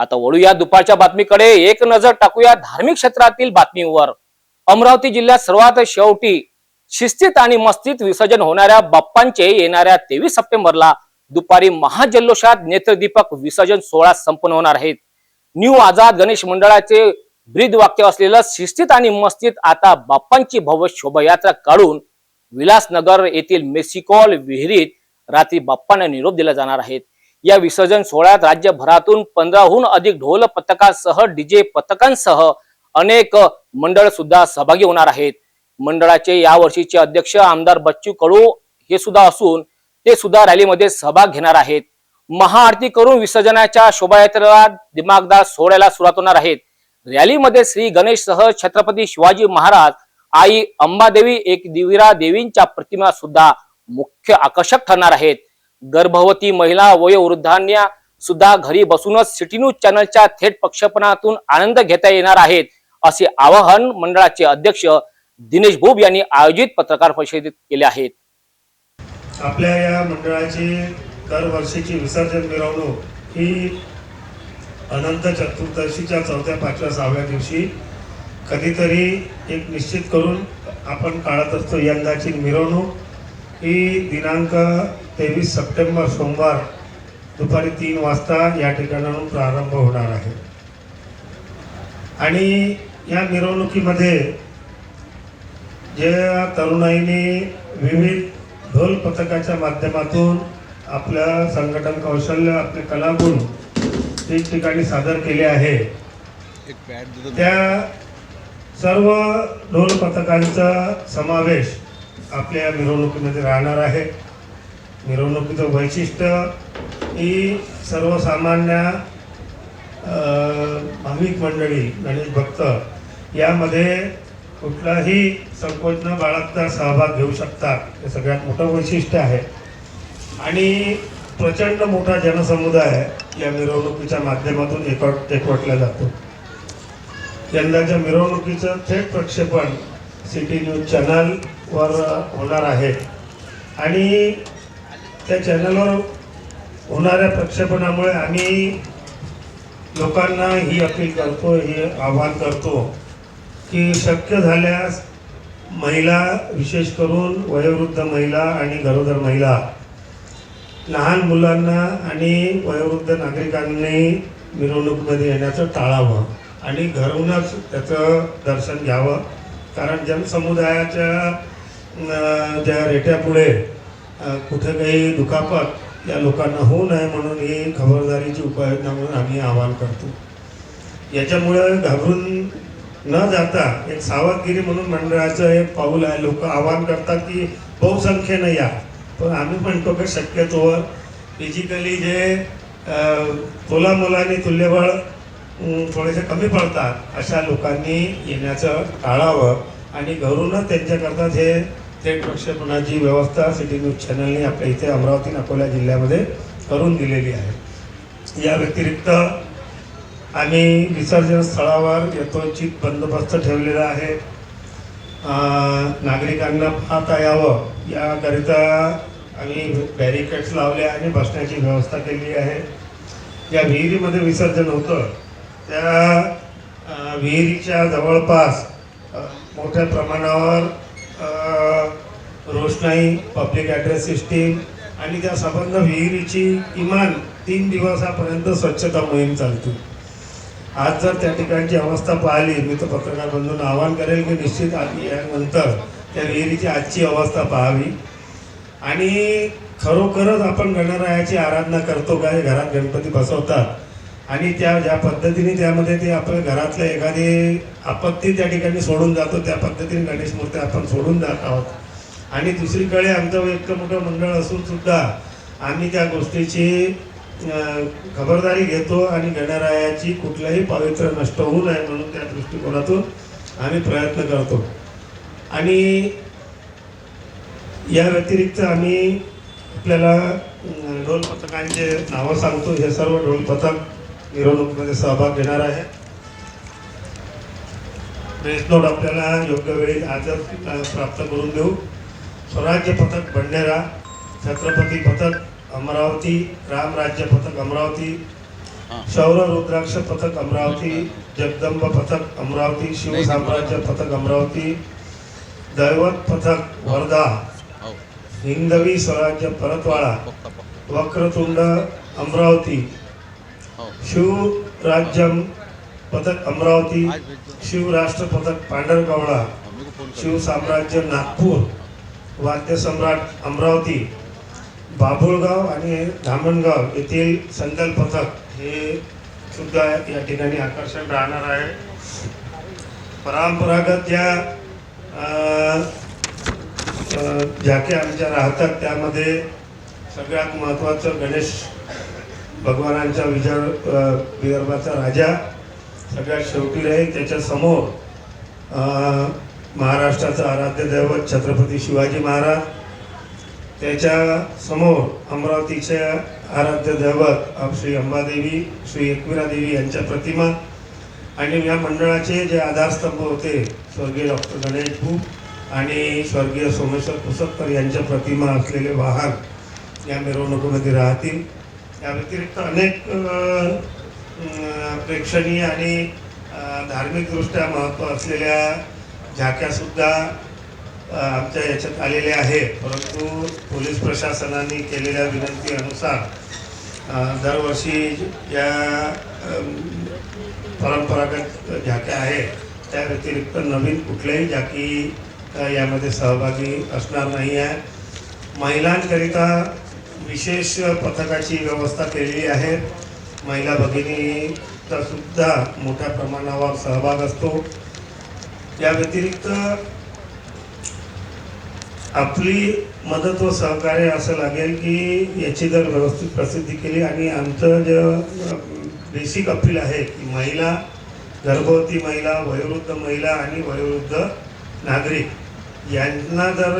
आता वळूया दुपारच्या बातमीकडे. एक नजर टाकूया धार्मिक क्षेत्रातील बातमीवर. अमरावती जिल्ह्यात सर्वात शेवटी शिस्तीत आणि मस्तीत विसर्जन होणाऱ्या बाप्पांचे येणाऱ्या तेवीस सप्टेंबरला दुपारी महाजल्लोषात नेत्रदीपक विसर्जन सोहळा संपन्न होणार आहेत न्यू आझाद गणेश मंडळाचे ब्रीद वाक्य असलेलं शिस्तीत आणि मस्तीत आता बाप्पांची भव्य शोभायात्रा काढून विलासनगर येथील मेसिकॉल विहिरीत रात्री बाप्पांना निरोप दिला जाणार आहेत या विसर्जन सोहळ्यात राज्यभरातून पंधराहून अधिक ढोल पथकासह डीजे पथकांसह अनेक मंडळ सुद्धा सहभागी होणार आहेत. मंडळाचे यावर्षीचे अध्यक्ष आमदार बच्चू कडू हे सुद्धा असून ते सुद्धा रॅलीमध्ये सहभाग घेणार आहेत. महाआरती करून विसर्जनाच्या शोभायात्रेला दिमागदार सोहळ्याला सुरुवात होणार आहेत रॅलीमध्ये श्री गणेश सह छत्रपती शिवाजी महाराज आई अंबादेवी एक दिविरा देवींच्या प्रतिमा सुद्धा मुख्य आकर्षक ठरणार आहेत. गर्भवती महिला वयोवृद्धांना सुद्धा घरी बसूनच सिटी न्यूज चॅनलच्या थेट पक्षपणातून आनंद घेता येणार आहेत असे आवाहन मंडळाचे अध्यक्ष दिनेश भोब यांनी आयोजित पत्रकार परिषदेत केले आहेत. आपल्या या मंडळाची दरवर्षीची विसर्जन मिरवणूक ही अनंत चतुर्दशीच्या चौथ्या पाचव्या सहाव्या दिवशी कधीतरी एक निश्चित करून आपण काढत असतो यंदाची मिरवणूक. ही दिनांक तेवीस सप्टेंबर सोमवार दुपारी तीन वाजता या ठिकाणाहून प्रारंभ होणार आहे. आणि या मिरवणुकीमध्ये ज्या तरुणाईने विविध ढोल पथकाच्या माध्यमातून आपलं संघटन कौशल्य आपले कलागुण ठिकठिकाणी सादर केले आहे. त्या सर्व ढोल पथकांचा समावेश आपल्या मिरवणुकीमध्ये राहणार आहे. मिरवणुकीचं वैशिष्ट्य ही सर्वसामान्य भाविक मंडळी गणेश भक्त यामध्ये कुठलाही संकोच न बाळगता सहभाग घेऊ शकतात. हे सगळ्यात मोठं वैशिष्ट्य आहे. आणि प्रचंड मोठा जनसमुदाय या मिरवणुकीच्या माध्यमातून एकवट एकवटला जातो. यंदाच्या मिरवणुकीचं थेट प्रक्षेपण सिटी न्यूज चॅनल वर होणार आहे. आणि त्या चॅनलवर होणाऱ्या प्रक्षेपणामुळे आम्ही लोकांना ही अपील करतो हे आवाहन करतो की शक्य झाल्यास महिला विशेष करून वयोवृद्ध महिला आणि गरोदर महिला लहान मुलांना आणि वयोवृद्ध नागरिकांनी मिरवणुकीमध्ये येण्याचं टाळावं आणि घरूनच त्याचं दर्शन घ्यावं. कारण जनसमुदायाच्या त्या रेट्यापुढे कुठं कुठे काही दुखापत या लोकांना होऊ नये म्हणून ही खबरदारीची उपाययोजना म्हणून आम्ही आवाहन करतो. याच्यामुळं घाबरून न जाता एक सावधगिरी म्हणून मंडळाचं एक पाऊल आहे. लोक आवाहन करतात की बहुसंख्येनं या. पण आम्ही म्हणतो की शक्यतोवर फिजिकली जे तोला मुलांनी तुल्यबळ थोडेसे कमी पडतात अशा लोकांनी येण्याचं टाळावं आणि घरूनच त्यांच्याकरता हे थेट प्रक्षेपणाची व्यवस्था सिटी न्यूज चॅनलने आपल्या इथे अमरावती अकोला जिल्ह्यामध्ये करून दिलेली आहे. या व्यतिरिक्त आम्ही विसर्जन स्थळावर यथोचित बंदोबस्त ठेवलेला आहे. नागरिकांना पाहता यावं याकरिता आम्ही बॅरिकेड्स लावले आणि बसण्याची व्यवस्था केली आहे. ज्या विहिरीमध्ये विसर्जन होतं त्या विहिरीच्या जवळपास मोठ्या प्रमाणावर रोषणाई पब्लिक ॲड्रेस सिस्टीम आणि त्या संबंध विहिरीची किमान तीन दिवसापर्यंत स्वच्छता मोहीम चालते. आज जर त्या ठिकाणची अवस्था पाहिली मी तर पत्रकार बंधूंना आवाहन करेल की निश्चित आधी यानंतर त्या विहिरीची आजची अवस्था पाहावी. आणि खरोखरच आपण गणरायाची आराधना करतो काय घरात गणपती बसवतात. आणि त्या ज्या पद्धतीने त्यामध्ये ते आपण घरातलं एखादी आपत्ती त्या ठिकाणी सोडून जातो त्या पद्धतीने गणेश मूर्ती आपण सोडून जात आहोत. आणि दुसरीकडे आमचं इतकं मोठं मंडळ असून सुद्धा आम्ही त्या गोष्टीची खबरदारी घेतो आणि गणरायाची कुठलाही पावित्र्य नष्ट होऊ नये म्हणून त्या दृष्टिकोनातून आम्ही प्रयत्न करतो. आणि या व्यतिरिक्त आम्ही आपल्याला ढोल पथकांचे नावं सांगतो. हे सर्व ढोल पथक मिरवणुकीमध्ये सहभाग घेणार आहे. प्रेस नोट आपल्याला योग्य वेळी आजच प्राप्त करून देऊ. स्वराज्य पथक भंडेरा छत्रपती पथक अमरावती रामराज्य पथक अमरावती हां. शौर्य रुद्राक्ष पथक अमरावती जगदंब पथक अमरावती शिवसाम्राज्य पथक अमरावती दैवत पथक वर्धा हो. हिंदवी स्वराज्य परतवाडा पक्का पक्का वक्रतुंड अमरावती हो. शिवराज्यम पथक अमरावती शिवराष्ट्र पथक पांढरकवडा हा, शिवसाम्राज्य नागपूर वाद्यसम्राट अमरावती बाभुळगाव आणि धामणगाव येथील संदल पथक हे सुद्धा या ठिकाणी आकर्षण राहणार आहे. परंपरागत ज्या अ, झाक्या आमच्या राहतात त्यामध्ये सगळ्यात महत्त्वाचं गणेश भगवानांचा विजय विदर्भाचा राजा सगळ्यात शेवटी राहील. त्याच्यासमोर महाराष्ट्राचं आराध्य दैवत छत्रपती शिवाजी महाराज. त्याच्यासमोर अमरावतीचे आराध्य दैवत श्री अंबादेवी श्री एकविरा देवी यांच्या प्रतिमा आणि या मंडळाचे जे आधारस्तंभ होते स्वर्गीय डॉक्टर गणेश भू आणि स्वर्गीय सोमेश्वर पुसतकर यांच्या प्रतिमा असलेले वाहन या मिरवणुकीमध्ये राहतील. या व्यतिरिक्त अनेक प्रेक्षणीय आणि धार्मिकदृष्ट्या महत्त्व असलेल्या झाक्यासुद्धा आमच्या याच्यात आलेल्या आहेत. परंतु पोलीस प्रशासनाने केलेल्या विनंतीनुसार दरवर्षी ज्या परंपरागत झाक्या आहेत. त्या व्यतिरिक्त नवीन कुठल्याही झाकी यामध्ये सहभागी असणार नाही आहे. महिलांकरिता विशेष पथकाची व्यवस्था केलेली आहे. महिला भगिनीचासुद्धा मोठ्या प्रमाणावर सहभाग असतो. या व्यतिरिक्त आपली मदत व सहकार्य असं लागेल की याची जर व्यवस्थित प्रसिद्धी केली आणि आमचं जे बेसिक अपील आहे की महिला गर्भवती महिला वयोवृद्ध महिला आणि वयोवृद्ध नागरिक यांना जर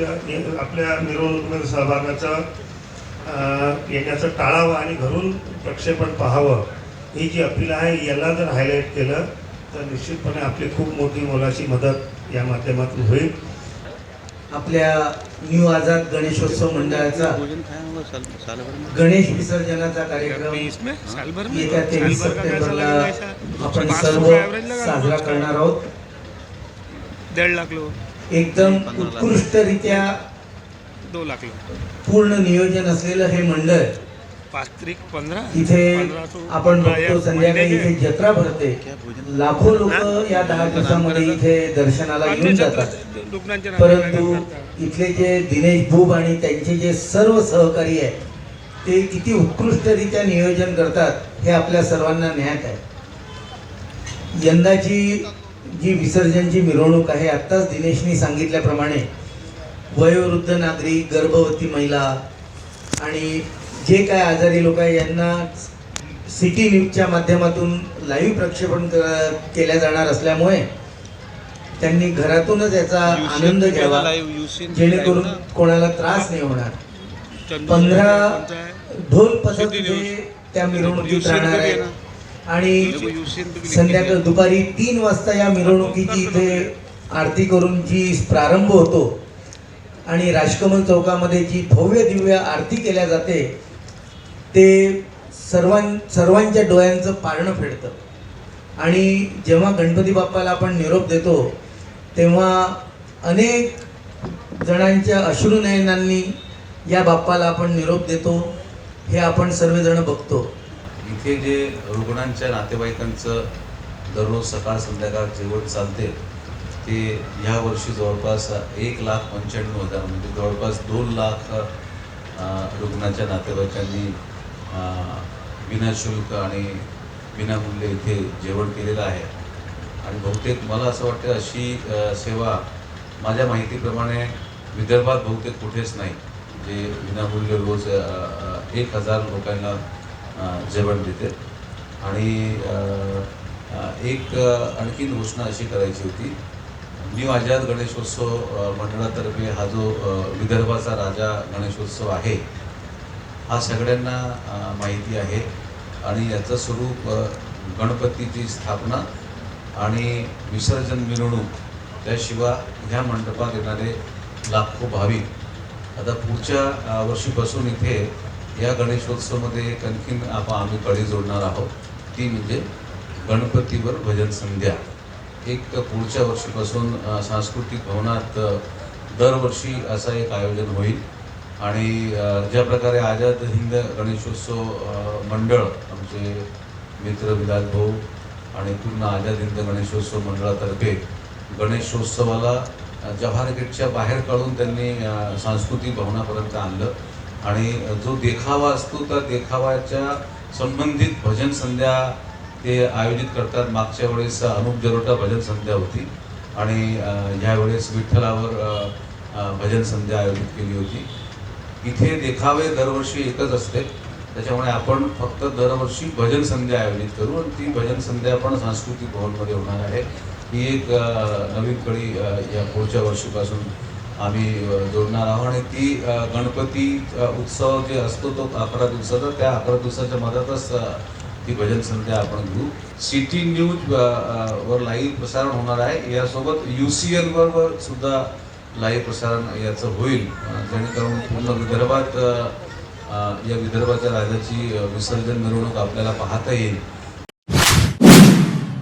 या- आपल्या मिरवणुकीमध्ये सहभागाचं येण्याचं याच्याचं टाळावं आणि घरून प्रक्षेपण पाहावं ही जी अपील आहे याला जर हायलाईट केलं तर निश्चितपणे आपली खूप मोठी मोलाची मदत या माध्यमातून होईल आपल्या न्यू आझाद गणेशोत्सव मंडळाचा गणेश विसर्जनाचा कार्यक्रम येत्या तेवीस सप्टेंबरला आपण सर्व साजरा। करणार आहोत डेढ़ लाख लोग एकदम. उत्कृष्टरित्या दो लाख लोग पूर्ण नियोजन असलेलं हे मंडळ पाँच तारीख पंद्रह इथे आपण बघतो संध्याकाळी इथे जत्रा भरते. लाखो लोक या दहा दिवसामध्ये इथे दर्शनाला येऊन जातात. परंतु करतात. इथले जे दिनेश भूब आणि त्यांचे जे सर्व सहकारी आहे ते किती उत्कृष्टरित्या नियोजन करतात हे आपल्या सर्वांना ज्ञात आहे. यंदाची जी विसर्जनची मिरवणूक आहे आत्ताच दिनेशनी सांगितल्याप्रमाणे वयोवृद्ध नागरिक गर्भवती महिला आणि जे काय आजारी लोक आहे यांना सिटी न्यूजच्या माध्यमातून लाईव्ह प्रक्षेपण केल्या जाणार असल्यामुळे त्यांनी घरातूनच याचा आनंद घ्यावा जेणेकरून कोणाला त्रास नाही होणार. पंधरा? ढोल पथक त्या मिरवणुकीत राहणार कधी आहे आहे आणि संध्याकाळ दुपारी तीन वाजता या मिरवणुकीची इथे आरती करून जी प्रारंभ होतो आणि राजकमल चौकामध्ये जी भव्य दिव्य आरती केल्या जाते ते सर्वां सर्वांच्या डोळ्यांचं पारणं फेडतं. आणि जेव्हा गणपती बाप्पाला आपण निरोप देतो तेव्हा अनेक जणांच्या अश्रुनयनांनी या बाप्पाला आपण निरोप देतो हे आपण सर्वजण बघतो. इथे जे रुग्णांच्या नातेवाईकांचं दररोज सकाळ संध्याकाळ जेवण चालते ते ह्या वर्षी जवळपास एक लाख पंच्याण्णव हजार म्हणजे जवळपास दोन लाख रुग्णाच्या नातेवाईकांनी विनाशुल्क आणि विनामूल्य इथे जेवण केलेलं आहे. आणि बहुतेक मला असं वाटतं अशी सेवा माझ्या माहितीप्रमाणे विदर्भात बहुतेक कुठेच नाही. जे विनामूल्य रोज एक हजार लोकांना जेवण देते. आणि एक आणखीन घोषणा अशी करायची होती. न्यू आझाद गणेशोत्सव मंडळातर्फे हा जो विदर्भाचा राजा गणेशोत्सव आहे हा सगळ्यांना माहिती आहे. आणि याचं स्वरूप गणपतीची स्थापना आणि विसर्जन मिरवणूक त्याशिवाय ह्या मंडपात येणारे लाखो भाविक आता पुढच्या वर्षीपासून इथे या गणेशोत्सवामध्ये एक आणखीन आपण आम्ही कळी जोडणार आहोत. ती म्हणजे गणपतीवर भजन संध्या. एक पुढच्या वर्षीपासून सांस्कृतिक भवनात दरवर्षी असं एक आयोजन होईल. आणि ज्या प्रकारे आझाद हिंद गणेशोत्सव मंडळ आमचे मित्र विलास भाऊ आणि पूर्ण आझाद हिंद गणेशोत्सव मंडळातर्फे गणेशोत्सवाला जव्हार गेटच्या बाहेर काढून त्यांनी सांस्कृतिक भवनापर्यंत आणलं. आणि जो देखावा असतो त्या देखावाच्या संबंधित भजन संध्या ते आयोजित करतात. मागच्या वेळेस अनुप जरोटा भजन संध्या होती आणि ह्यावेळेस विठ्ठलावर भजन संध्या आयोजित केली होती. इथे देखावे दरवर्षी एकच असते. त्याच्यामुळे आपण फक्त दरवर्षी भजन संध्या आयोजित करू आणि ती भजन संध्या पण सांस्कृतिक भवनमध्ये होणार आहे. ही एक नवीन कळी या पुढच्या वर्षीपासून आम्ही जोडणार आहोत आणि ती गणपती उत्सव जे असतो तो अकरा दिवसाचा त्या अकरा दिवसाच्या मधातच ती भजन संध्या आपण घेऊ. सिटी न्यूज वर लाईव्ह प्रसारण होणार आहे. यासोबत यू सी एलवर सुद्धा लाईव्ह प्रसारण याचं होईल. जेणेकरून पूर्ण विदर्भात या विदर्भाच्या राजाची विसर्जन मिरवणूक आपल्याला पाहता येईल.